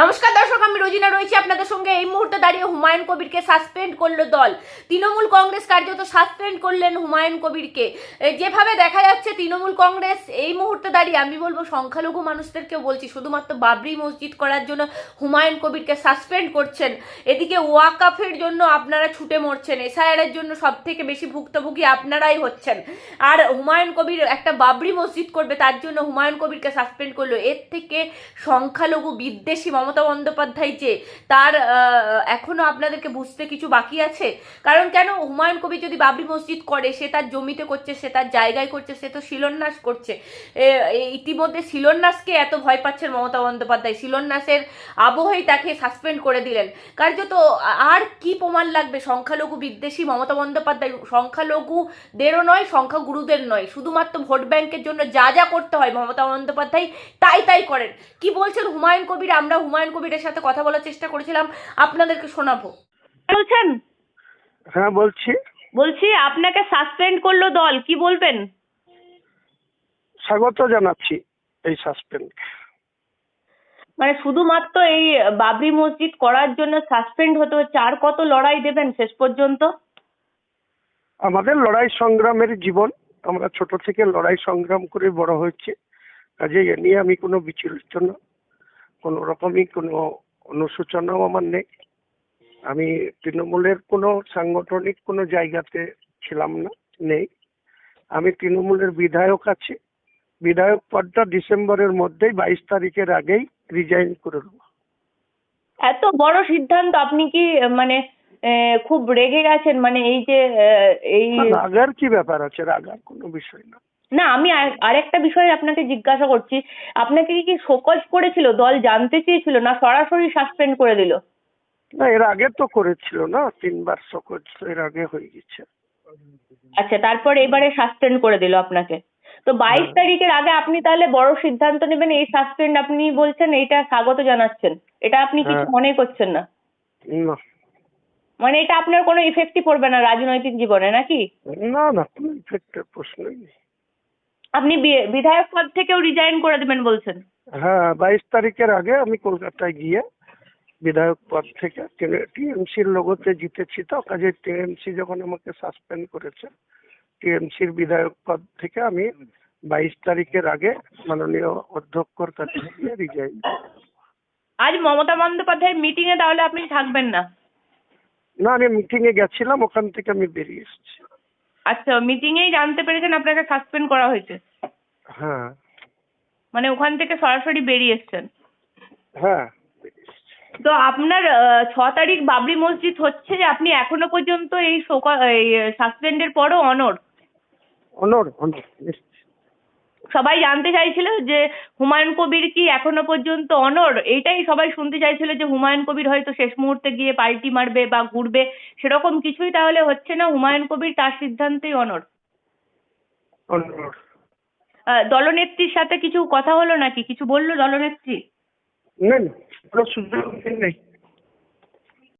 নমস্কার দর্শক, আমি রোজিনা রয়েছি আপনাদের সঙ্গে। এই মুহূর্তে দাঁড়িয়ে হুমায়ুন কবিরকে সাসপেন্ড করল দল। তৃণমূল কংগ্রেস কার্যত সাসপেন্ড করলেন হুমায়ুন কবিরকে। যেভাবে দেখা যাচ্ছে তৃণমূল কংগ্রেস, এই মুহূর্তে দাঁড়িয়ে আমি বলব সংখ্যালঘু মানুষদেরকেও বলছি, শুধুমাত্র বাবরি মসজিদ করার জন্য হুমায়ুন কবিরকে সাসপেন্ড করছেন। এদিকে ওয়াকাফের জন্য আপনারা ছুটে মরছেন, এসআইআরের জন্য সব থেকে বেশি ভুক্তভোগী আপনারাই হচ্ছেন। আর হুমায়ুন কবির একটা বাবরি মসজিদ করবে, তার জন্য হুমায়ুন কবিরকে সাসপেন্ড করল। এর থেকে সংখ্যালঘু বিদ্বেষী মমতা বন্দ্যোপাধ্যায় যে তার আহ, এখনও আপনাদেরকে বুঝতে কিছু বাকি আছে? কারণ কেন হুমায়ুন কবি যদি বাবরি মসজিদ করে সে তার জমিতে করছে সে তার জায়গায় করছে সে তো শিলন্যাস করছে। ইতিমধ্যে শিলন্যাসকে এত ভয় পাচ্ছেন মমতা বন্দ্যোপাধ্যায়। শিলন্যাসের আবহেই তাকে সাসপেন্ড করে দিলেন। কার্যত আর কি প্রমাণ লাগবে? সংখ্যালঘু বিদ্বেষী মমতা বন্দ্যোপাধ্যায় সংখ্যালঘুদেরও নয় সংখ্যাগুরুদের নয়। শুধুমাত্র ভোট ব্যাংকের জন্য যা যা করতে হয় মমতা বন্দ্যোপাধ্যায় তাই তাই করেন। কি বলছেন হুমায়ুন কবির? আমরা হুমায়ুন কবিরের সাথে কথা বলার চেষ্টা করেছিলাম আপনাদেরকে শোনাবো। বলছেন? হ্যাঁ বলছি। বলছি আপনাকে সাসপেন্ড করল দল কি বলবেন? স্বাগত জানাচ্ছি এই সাসপেন্ড মানে শুধুমাত্র এই বাবরি মসজিদ করার জন্য সাসপেন্ড হতে হচ্ছে আর কত লড়াই দেবেন শেষ পর্যন্ত? আমাদের লড়াই সংগ্রামের জীবন আমরা ছোট থেকে লড়াই সংগ্রাম করে বড় হয়েছি কাজে এ নিয়ে আমি কোনো বিচলিত না কোনো রকমই কোনো অনুসূচনাও আমার নেই। আমি তৃণমূলের কোনো সাংগঠনিক কোনো জায়গাতে ছিলাম না নেই। আমি তৃণমূলের বিধায়ক আছি। বিধায়ক পদটা ডিসেম্বরের মধ্যেই বাইশ তারিখের আগেই রিজাইন করে দেবো। এত বড় সিদ্ধান্ত আপনি কি মানে খুব রেগে গেছেন? মানে এই যে এই রাগার কি ব্যাপার আছে? রাগার কোনো বিষয় না। না আমি আর- আরেকটা বিষয়ে আপনাকে জিজ্ঞাসা করছি। আপনাকে কি শোকজ করেছিল? দল জানতে চেয়েছিল না সরাসরি সাসপেন্ড করে দিল? না এর আগে তো করেছিল না তিনবার সকজ এর আগে হয়ে গেছে। আচ্ছা তারপর এবারে সাসপেন্ড করে দিল আপনাকে। তো বাইশ হ্যাঁ। তারিখের আগে আপনি তাহলে বড় সিদ্ধান্ত নেবেন এই সাসপেন্ড আপনি বলছেন এইটা স্বাগত জানাচ্ছেন। এটা আপনি কিছু হ্যাঁ। মনে করছেন না? না। মানে এটা আপনার কোনো ইফেক্টই পড়বে না রাজনৈতিক জীবনে নাকি? না না কোনো ইফেক্টের প্রশ্নই নেই। আপনি বিধায়ক পদ থেকেও রিজাইন করে দেবেন বলছেন। হ্যাঁ বাইশ তারিখের আগে আমি কলকাতায় গিয়ে বিধায়ক পদ থেকে টিএমসির লোগোতে জিতেছি তো কাজে টিএমসি যখন আমাকে সাসপেন্ড করেছে টিএমসির বিধায়ক পদ থেকে আমি বাইশ তারিখের আগে মাননীয় অধ্যক্ষর কাছে গিয়ে রিজাইন আজ মমতা বন্দ্যোপাধ্যায়ের মিটিং এ তাহলে আপনি থাকবেন না? না আমি মিটিং এ গেছিলাম ওখান থেকে আমি বেরিয়ে এসেছি। আচ্ছা মিটিং এই জানতে পেরেছেন আপনাকে সাসপেন্ড করা হয়েছে? হ্যাঁ। মানে ওখান থেকে সরাসরি বেরিয়ে এসছেন? হ্যাঁ। তো আপনার ছ তারিখ বাবরি মসজিদ হচ্ছে যে আপনি এখনও পর্যন্ত এই suspend এর সাসপেন্ডের পরও অনড় অনর অনর নিশ্চয়ই। সবাই জানতে চাইছিল যে হুমায়ুন কবির কি এখনও পর্যন্ত অনর এইটাই সবাই শুনতে চাইছিল যে হুমায়ুন কবির হয়তো শেষ মুহূর্তে গিয়ে পাল্টি মারবে বা ঘুরবে। সেরকম কিছুই তাহলে হচ্ছে না হুমায়ুন কবির তার সিদ্ধান্তেই অনর দলনেত্রীর সাথে কিছু কথা হলো নাকি? কিছু বলল দলনেত্রী? নেই কোনো সুযোগ নেই।